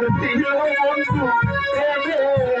আমার প্রিয় বন্ধু প্রেমেরই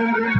Thank you.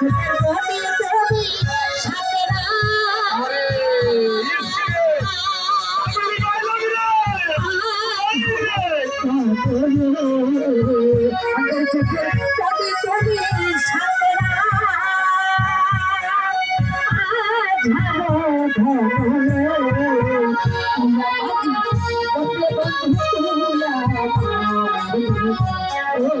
পাইতাম সাথে তোমার